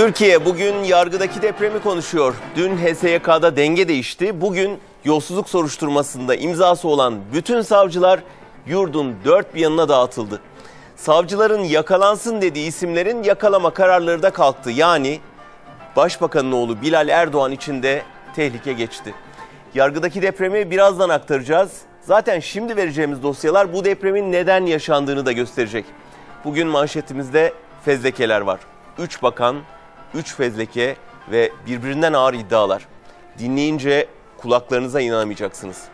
Türkiye bugün yargıdaki depremi konuşuyor. Dün HSYK'da denge değişti. Bugün yolsuzluk soruşturmasında imzası olan bütün savcılar yurdun dört bir yanına dağıtıldı. Savcıların yakalansın dediği isimlerin yakalama kararları da kalktı. Yani Başbakanın oğlu Bilal Erdoğan için de tehlike geçti. Yargıdaki depremi birazdan aktaracağız. Zaten şimdi vereceğimiz dosyalar bu depremin neden yaşandığını da gösterecek. Bugün manşetimizde fezlekeler var. 3 bakan, 3 fezleke ve birbirinden ağır iddialar. Dinleyince kulaklarınıza inanamayacaksınız.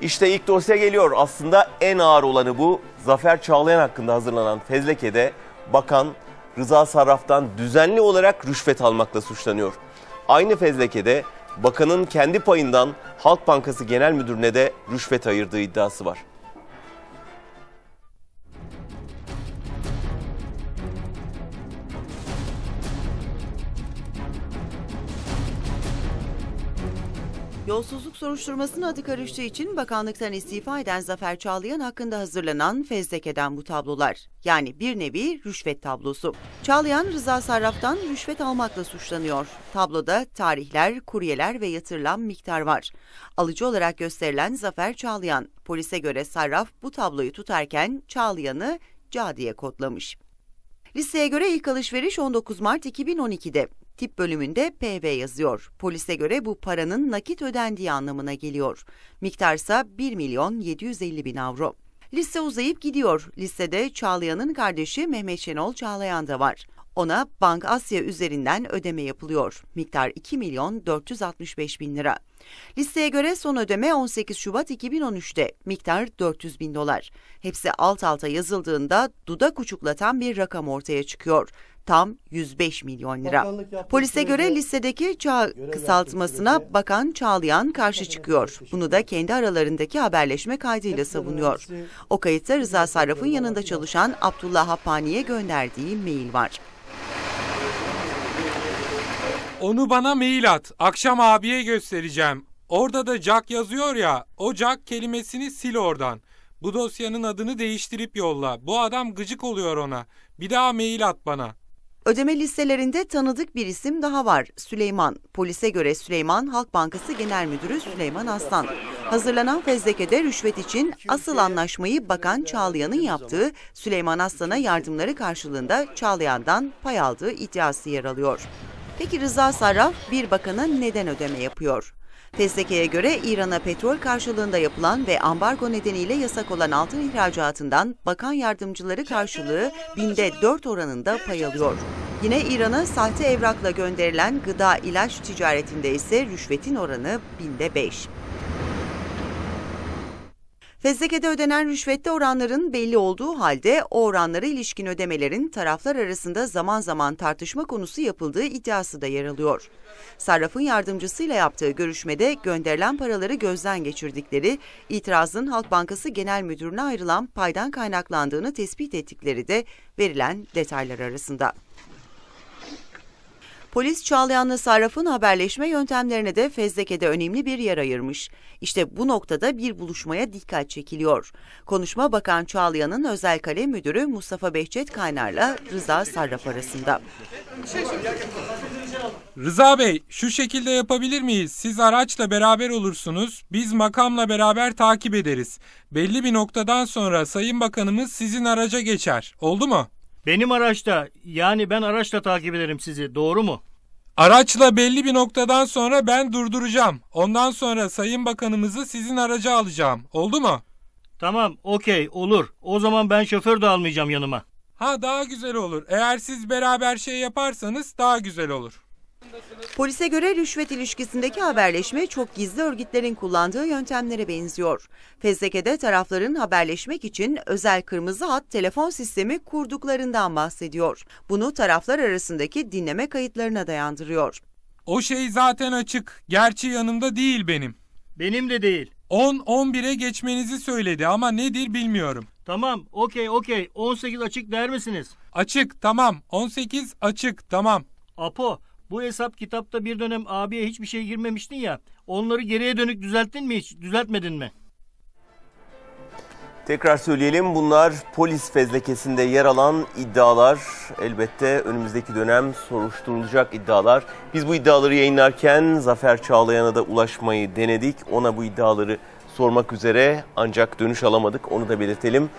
İşte ilk dosya geliyor. Aslında en ağır olanı bu. Zafer Çağlayan hakkında hazırlanan fezlekede bakan Rıza Sarraf'tan düzenli olarak rüşvet almakla suçlanıyor. Aynı fezlekede bakanın kendi payından Halk Bankası Genel Müdürüne de rüşvet ayırdığı iddiası var. Yolsuzluk soruşturmasının adı karıştığı için bakanlıktan istifa eden Zafer Çağlayan hakkında hazırlanan fezlekeden bu tablolar. Yani bir nevi rüşvet tablosu. Çağlayan Rıza Sarraf'tan rüşvet almakla suçlanıyor. Tabloda tarihler, kuryeler ve yatırılan miktar var. Alıcı olarak gösterilen Zafer Çağlayan. Polise göre Sarraf bu tabloyu tutarken Çağlayan'ı Ca kodlamış. Listeye göre ilk alışveriş 19 Mart 2012'de. Tip bölümünde PV yazıyor. Polise göre bu paranın nakit ödendiği anlamına geliyor. Miktarsa 1 milyon 750 bin avro. Liste uzayıp gidiyor. Listede Çağlayan'ın kardeşi Mehmet Şenol Çağlayan da var. Ona Bank Asya üzerinden ödeme yapılıyor. Miktar 2 milyon 465 bin lira. Listeye göre son ödeme 18 Şubat 2013'te. Miktar 400 bin dolar. Hepsi alt alta yazıldığında dudak uçuklatan bir rakam ortaya çıkıyor. Tam 105 milyon lira. Polise göre listedeki çağ kısaltmasına Bakan Çağlayan karşı çıkıyor. Bunu da kendi aralarındaki haberleşme kaydıyla savunuyor. O kayıtta Rıza Sarraf'ın yanında çalışan Abdullah Happani'ye gönderdiği mail var. Onu bana mail at. Akşam abiye göstereceğim. Orada da Jack yazıyor ya. O Jack kelimesini sil oradan. Bu dosyanın adını değiştirip yolla. Bu adam gıcık oluyor ona. Bir daha mail at bana. Ödeme listelerinde tanıdık bir isim daha var. Süleyman. Polise göre Süleyman Halk Bankası Genel Müdürü Süleyman Aslan. Hazırlanan fezlekede rüşvet için asıl anlaşmayı Bakan Çağlayan'ın yaptığı Süleyman Aslan'a yardımları karşılığında Çağlayan'dan pay aldığı iddiası yer alıyor. Peki Rıza Sarraf bir bakana neden ödeme yapıyor? Fezleke'ye göre İran'a petrol karşılığında yapılan ve ambargo nedeniyle yasak olan altın ihracatından bakan yardımcıları karşılığı binde 4 oranında pay alıyor. Yine İran'a sahte evrakla gönderilen gıda ilaç ticaretinde ise rüşvetin oranı binde 5. Fezleke'de ödenen rüşvette oranların belli olduğu halde o oranlara ilişkin ödemelerin taraflar arasında zaman zaman tartışma konusu yapıldığı iddiası da yer alıyor. Sarraf'ın yardımcısıyla yaptığı görüşmede gönderilen paraları gözden geçirdikleri, itirazın Halk Bankası Genel Müdürü'ne ayrılan paydan kaynaklandığını tespit ettikleri de verilen detaylar arasında. Polis Çağlayan'la Sarraf'ın haberleşme yöntemlerine de fezlekede önemli bir yer ayırmış. İşte bu noktada bir buluşmaya dikkat çekiliyor. Konuşma Bakan Çağlayan'ın özel kalem müdürü Mustafa Behçet Kaynar'la Rıza Sarraf arasında. Rıza Bey, şu şekilde yapabilir miyiz? Siz araçla beraber olursunuz, biz makamla beraber takip ederiz. Belli bir noktadan sonra Sayın Bakanımız sizin araca geçer. Oldu mu? Benim araçta yani ben araçla takip ederim sizi doğru mu? Araçla belli bir noktadan sonra ben durduracağım. Ondan sonra Sayın Bakanımızı sizin araca alacağım. Oldu mu? Tamam okey olur. O zaman ben şoför de almayacağım yanıma. Ha daha güzel olur. Eğer siz beraber şey yaparsanız daha güzel olur. Polise göre rüşvet ilişkisindeki haberleşme çok gizli örgütlerin kullandığı yöntemlere benziyor. Fezleke'de tarafların haberleşmek için özel kırmızı hat telefon sistemi kurduklarından bahsediyor. Bunu taraflar arasındaki dinleme kayıtlarına dayandırıyor. O şey zaten açık. Gerçi yanımda değil benim. Benim de değil. 10-11'e geçmenizi söyledi ama nedir bilmiyorum. Tamam okey okey 18 açık der misiniz? Açık tamam. 18 açık tamam. Apo bu hesap kitapta bir dönem abiye hiçbir şey girmemiştin ya. Onları geriye dönük düzelttin mi hiç? Düzeltmedin mi? Tekrar söyleyelim bunlar polis fezlekesinde yer alan iddialar. Elbette önümüzdeki dönem soruşturulacak iddialar. Biz bu iddiaları yayınlarken Zafer Çağlayan'a da ulaşmayı denedik. Ona bu iddiaları sormak üzere ancak dönüş alamadık onu da belirtelim.